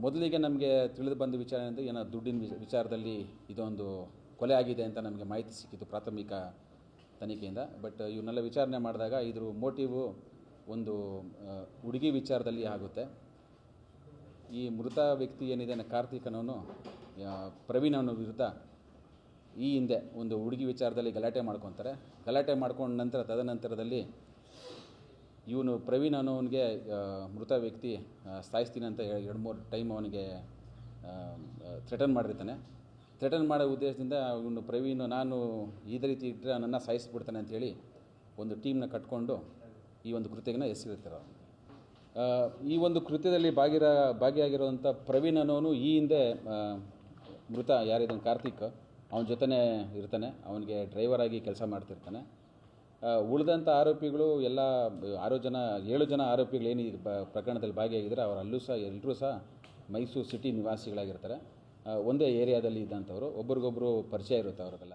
ಮೊದಲಿಗೆ ನಮಗೆ ತಿಳಿದು ಬಂದ ವಿಚಾರ ಅಂದರೆ ಏನೋ ದುಡ್ಡಿನ ವಿಚ- ವಿಚಾರದಲ್ಲಿ ಇದೊಂದು ಕೊಲೆ ಆಗಿದೆ ಅಂತ ನಮಗೆ ಮಾಹಿತಿ ಸಿಕ್ಕಿತ್ತು ಪ್ರಾಥಮಿಕ ತನಿಖೆಯಿಂದ. ಬಟ್ ಇವನ್ನೆಲ್ಲ ವಿಚಾರಣೆ ಮಾಡಿದಾಗ ಇದ್ರ ಮೋಟಿವು ಒಂದು ಹುಡುಗಿ ವಿಚಾರದಲ್ಲಿ ಆಗುತ್ತೆ. ಈ ಮೃತ ವ್ಯಕ್ತಿ ಏನಿದೆ ಕಾರ್ತಿಕನವನು ಪ್ರವೀಣ್ ಅವನ ವಿರುದ್ಧ ಈ ಹಿಂದೆ ಒಂದು ಹುಡುಗಿ ವಿಚಾರದಲ್ಲಿ ಗಲಾಟೆ ಮಾಡ್ಕೊತಾರೆ. ಗಲಾಟೆ ಮಾಡ್ಕೊಂಡ ನಂತರ, ತದನಂತರದಲ್ಲಿ ಇವನು ಪ್ರವೀಣ್ ಅನ್ನೋವನಿಗೆ ಮೃತ ವ್ಯಕ್ತಿ ಸಾಯಿಸ್ತೀನಿ ಅಂತ ಹೇಳಿ ಎರಡು ಮೂರು ಟೈಮ್ ಅವನಿಗೆ ಥ್ರೆಟನ್ ಮಾಡಿರ್ತಾನೆ. ಥ್ರೆಟನ್ ಮಾಡೋ ಉದ್ದೇಶದಿಂದ ಇವನು ಪ್ರವೀಣ್, ನಾನು ಇದೇ ರೀತಿ ಇಟ್ಟರೆ ನನ್ನ ಸಾಯಿಸ್ಬಿಡ್ತಾನೆ ಅಂಥೇಳಿ ಒಂದು ಟೀಮ್ನ ಕಟ್ಕೊಂಡು ಈ ಒಂದು ಕೃತ್ಯನ ಎಸಗಿರ್ತಾರೆ ಈ ಒಂದು ಕೃತ್ಯದಲ್ಲಿ ಭಾಗಿರ ಭಾಗಿಯಾಗಿರುವಂಥ ಪ್ರವೀಣ್ ಅನ್ನೋನು ಈ ಹಿಂದೆ ಮೃತ ಯಾರಿದ್ದಾನೆ ಕಾರ್ತಿಕ್, ಅವನ ಜೊತೆನೇ ಇರ್ತಾನೆ. ಅವನಿಗೆ ಡ್ರೈವರ್ ಆಗಿ ಕೆಲಸ ಮಾಡ್ತಿರ್ತಾನೆ. ಉಳಿದಂಥ ಆರೋಪಿಗಳು ಎಲ್ಲ, ಆರು ಜನ, ಏಳು ಜನ ಆರೋಪಿಗಳು ಏನು ಬ, ಪ್ರಕರಣದಲ್ಲಿ ಭಾಗಿಯಾಗಿದ್ದಾರೆ, ಅವರು ಅಲ್ಲೂ ಸಹ ಎಲ್ಲರೂ ಸಹ ಮೈಸೂರು ಸಿಟಿ ನಿವಾಸಿಗಳಾಗಿರ್ತಾರೆ. ಒಂದೇ ಏರಿಯಾದಲ್ಲಿ ಇದ್ದಂಥವ್ರು ಒಬ್ರಿಗೊಬ್ಬರು ಪರಿಚಯ ಇರುತ್ತೆ ಅವ್ರಿಗೆಲ್ಲ.